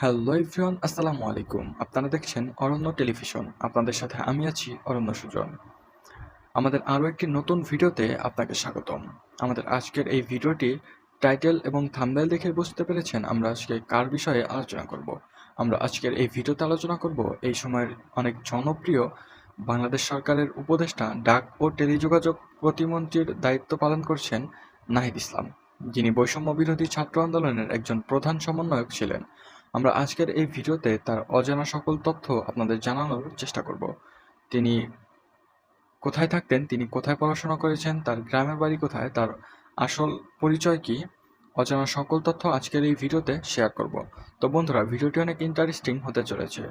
Hello everyone, আসসালামু আলাইকুম। আপনারা দেখছেন অরণ্য টেলিভিশন। আপনাদের সাথে আমি আছি অরণ্য সুজন। আমাদের আরও একটি নতুন ভিডিওতে আপনাকে স্বাগতম। আমাদের আজকের এই ভিডিওটি টাইটেল এবং থাম্বনেল দেখে বুঝতে পেরেছেন আমরা আজকে কার বিষয়ে আলোচনা করব। আমরা আজকের এই ভিডিওতে আলোচনা করব এই সময়ের অনেক জনপ্রিয় বাংলাদেশ সরকারের উপদেষ্টা, ডাক ও টেলিযোগাযোগ প্রতিমন্ত্রীর দায়িত্ব পালন করছেন নাহিদ ইসলাম। যিনি বৈষম্য বিরোধী ছাত্র আন্দোলনের একজন প্রধান সমন্বয়ক ছিলেন। আমরা আজকের এই ভিডিওতে তার অজানা সকল তথ্য আপনাদের জানানোর চেষ্টা করব। তিনি কোথায় থাকতেন, তিনি কোথায় পড়াশোনা করেছেন, তার গ্রামের বাড়ি কোথায়, তার আসল পরিচয় কি, অজানা সকল তথ্য আজকের এই ভিডিওতে শেয়ার করব। তো বন্ধুরা, ভিডিওটি অনেক ইন্টারেস্টিং হতে চলেছে।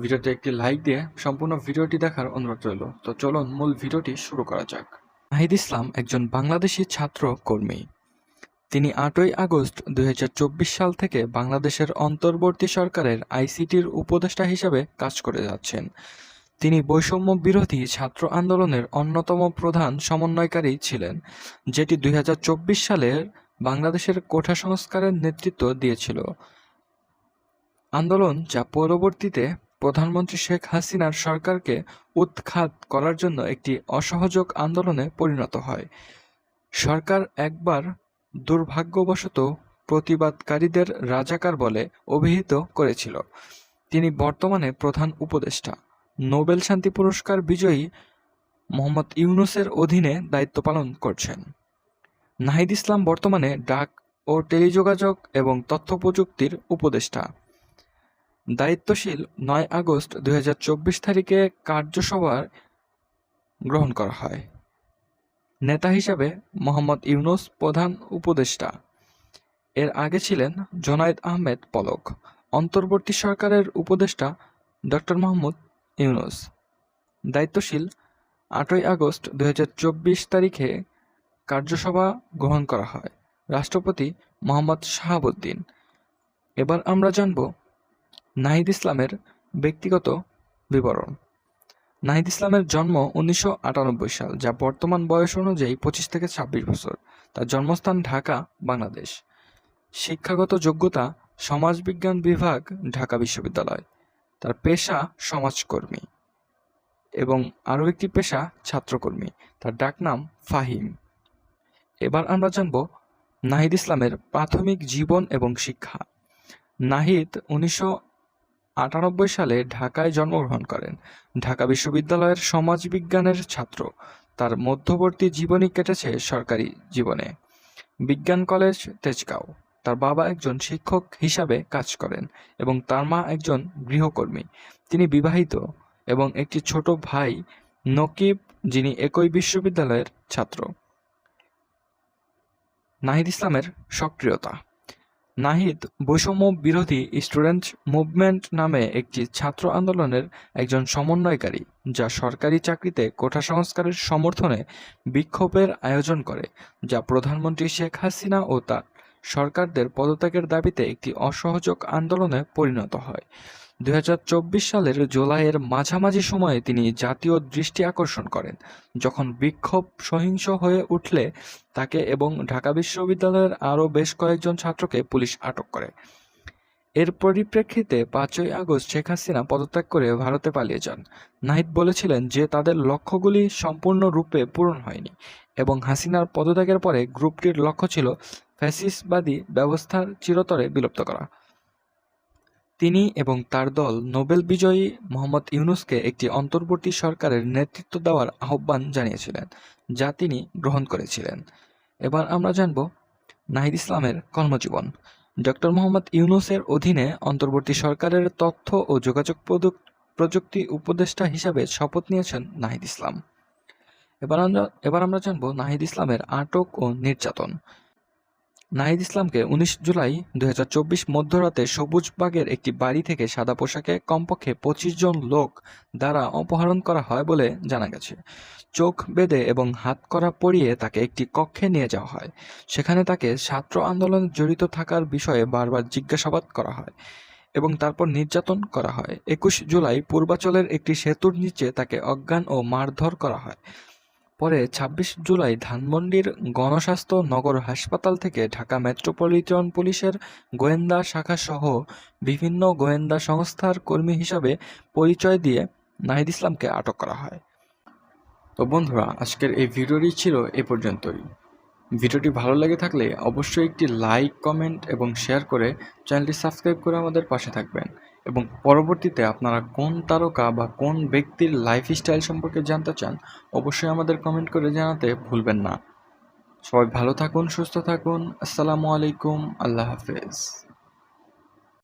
ভিডিওতে একটি লাইক দিয়ে সম্পূর্ণ ভিডিওটি দেখার অনুরোধ রইল। তো চলুন মূল ভিডিওটি শুরু করা যাক। নাহিদ ইসলাম একজন বাংলাদেশি ছাত্র কর্মী। তিনি আটই আগস্ট দুই হাজার চব্বিশ সাল থেকে বাংলাদেশের অন্তর্বর্তী সরকারের আইসিটির উপদেষ্টা হিসেবে কাজ করে যাচ্ছেন। তিনি বৈষম্য বিরোধী ছাত্র আন্দোলনের অন্যতম প্রধান সমন্বয়কারী ছিলেন, যেটি দু হাজার চব্বিশ সালের বাংলাদেশের কোঠা সংস্কারের নেতৃত্ব দিয়েছিল। আন্দোলন যা পরবর্তীতে প্রধানমন্ত্রী শেখ হাসিনার সরকারকে উৎখাত করার জন্য একটি অসহযোগ আন্দোলনে পরিণত হয়। সরকার একবার দুর্ভাগ্যবশত প্রতিবাদকারীদের রাজাকার বলে অভিহিত করেছিল। তিনি বর্তমানে প্রধান উপদেষ্টা। নোবেল শান্তি পুরস্কার বিজয়ী মোহাম্মদ ইউনুসের অধীনে দায়িত্ব পালন করছেন। নাহিদ ইসলাম বর্তমানে ডাক ও টেলিযোগাযোগ এবং তথ্য প্রযুক্তির উপদেষ্টা। দায়িত্বশীল নয় আগস্ট দুই হাজার চব্বিশ তারিখে কার্যসভার গ্রহণ করা হয়। নেতা হিসাবে মোহাম্মদ ইউনুস প্রধান উপদেষ্টা। এর আগে ছিলেন জোনায়েদ আহমেদ পলক, অন্তর্বর্তী সরকারের উপদেষ্টা ডক্টর মাহমুদ ইউনুস। দায়িত্বশীল আটই আগস্ট দু হাজার চব্বিশ তারিখে কার্যসভা গ্রহণ করা হয়, রাষ্ট্রপতি মোহাম্মদ শাহাবুদ্দিন। এবার আমরা জানব নাহিদ ইসলামের ব্যক্তিগত বিবরণ। নাহিদ ইসলামের জন্ম উনিশশো আটানব্বই সাল, যা বর্তমান বয়স অনুযায়ী পঁচিশ থেকে ছাব্বিশ বছর। তার জন্মস্থান ঢাকা, বাংলাদেশ। শিক্ষাগত যোগ্যতা সমাজবিজ্ঞান বিভাগ, ঢাকা বিশ্ববিদ্যালয়। তার পেশা সমাজকর্মী এবং আরও একটি পেশা ছাত্রকর্মী। তার ডাকনাম ফাহিম। এবার আমরা জানব নাহিদ ইসলামের প্রাথমিক জীবন এবং শিক্ষা। নাহিদ উনিশশো আটানব্বই সালে ঢাকায় জন্মগ্রহণ করেন। ঢাকা বিশ্ববিদ্যালয়ের সমাজবিজ্ঞানের ছাত্র। তার মধ্যবর্তী জীবনী কেটেছে সরকারি জীবনে। বিজ্ঞান কলেজ, তেজগাঁও। তার বাবা একজন শিক্ষক হিসাবে কাজ করেন এবং তার মা একজন গৃহকর্মী। তিনি বিবাহিত এবং একটি ছোট ভাই নকিব, যিনি একই বিশ্ববিদ্যালয়ের ছাত্র। নাহিদ ইসলামের সক্রিয়তা নাহিদ বৈষম্য বিরোধী স্টুডেন্ট মুভমেন্ট নামে একটি ছাত্র আন্দোলনের একজন সমন্বয়কারী, যা সরকারি চাকরিতে কোঠা সংস্কারের সমর্থনে বিক্ষোভের আয়োজন করে, যা প্রধানমন্ত্রী শেখ হাসিনা ও তার সরকারদের পদত্যাগের দাবিতে একটি অসহযোগ আন্দোলনে পরিণত হয়। দুই হাজার চব্বিশ সালের জুলাইয়ের মাঝামাঝি সময়ে তিনি জাতীয় দৃষ্টি আকর্ষণ করেন, যখন বিক্ষোভ সহিংস হয়ে উঠলে তাকে এবং ঢাকা বিশ্ববিদ্যালয়ের আরও বেশ কয়েকজন ছাত্রকে পুলিশ আটক করে। এর পরিপ্রেক্ষিতে পাঁচই আগস্ট শেখ হাসিনা পদত্যাগ করে ভারতে পালিয়ে যান। নাহিদ বলেছিলেন যে তাদের লক্ষ্যগুলি সম্পূর্ণরূপে পূরণ হয়নি এবং হাসিনার পদত্যাগের পরে গ্রুপটির লক্ষ্য ছিল ফ্যাসিসবাদী ব্যবস্থার চিরতরে বিলুপ্ত করা। তিনি এবং তার দল নোবেল বিজয়ী মোহাম্মদ ইউনুসকে একটি অন্তর্বর্তী সরকারের নেতৃত্ব দেওয়ার আহ্বান জানিয়েছিলেন, যা তিনি গ্রহণ করেছিলেন। এবার আমরা জানব নাহিদ ইসলামের কর্মজীবন। ডক্টর মোহাম্মদ ইউনুসের অধীনে অন্তর্বর্তী সরকারের তথ্য ও যোগাযোগ প্রযুক্তি উপদেষ্টা হিসাবে শপথ নিয়েছেন নাহিদ ইসলাম। এবার আমরা এবার আমরা জানব নাহিদ ইসলামের আটক ও নির্যাতন। নাহিদ ইসলামকে উনিশ জুলাই দু হাজার চব্বিশ মধ্যরাতে সবুজবাগের একটি বাড়ি থেকে সাদা পোশাকে কমপক্ষে পঁচিশ জন লোক দ্বারা অপহরণ করা হয় বলে জানা গেছে। চোখ বেঁধে এবং হাত করা পরিয়ে তাকে একটি কক্ষে নিয়ে যাওয়া হয়। সেখানে তাকে ছাত্র আন্দোলনে জড়িত থাকার বিষয়ে বারবার জিজ্ঞাসাবাদ করা হয় এবং তারপর নির্যাতন করা হয়। একুশ জুলাই পূর্বাচলের একটি সেতুর নিচে তাকে অজ্ঞান ও মারধর করা হয়। পরে ছাব্বিশ জুলাই ধানমন্ডির গণস্বাস্থ্য নগর হাসপাতাল থেকে ঢাকা মেট্রোপলিটন পুলিশের গোয়েন্দা শাখাসহ বিভিন্ন গোয়েন্দা সংস্থার কর্মী হিসাবে পরিচয় দিয়ে নাহিদ ইসলামকে আটক করা হয়। তো বন্ধুরা, আজকের এই ভিডিওটি ছিল এ পর্যন্তই। ভিডিওটি ভালো লেগে থাকলে অবশ্যই একটি লাইক, কমেন্ট এবং শেয়ার করে চ্যানেলটি সাবস্ক্রাইব করে আমাদের পাশে থাকবেন। এবং পরবর্তীতে আপনারা কোন তারকা বা কোন ব্যক্তির লাইফস্টাইল সম্পর্কে জানতে চান, অবশ্যই আমাদের কমেন্ট করে জানাতে ভুলবেন না। সবাই ভালো থাকুন, সুস্থ থাকুন। আসসালামু আলাইকুম। আল্লাহ হাফেজ।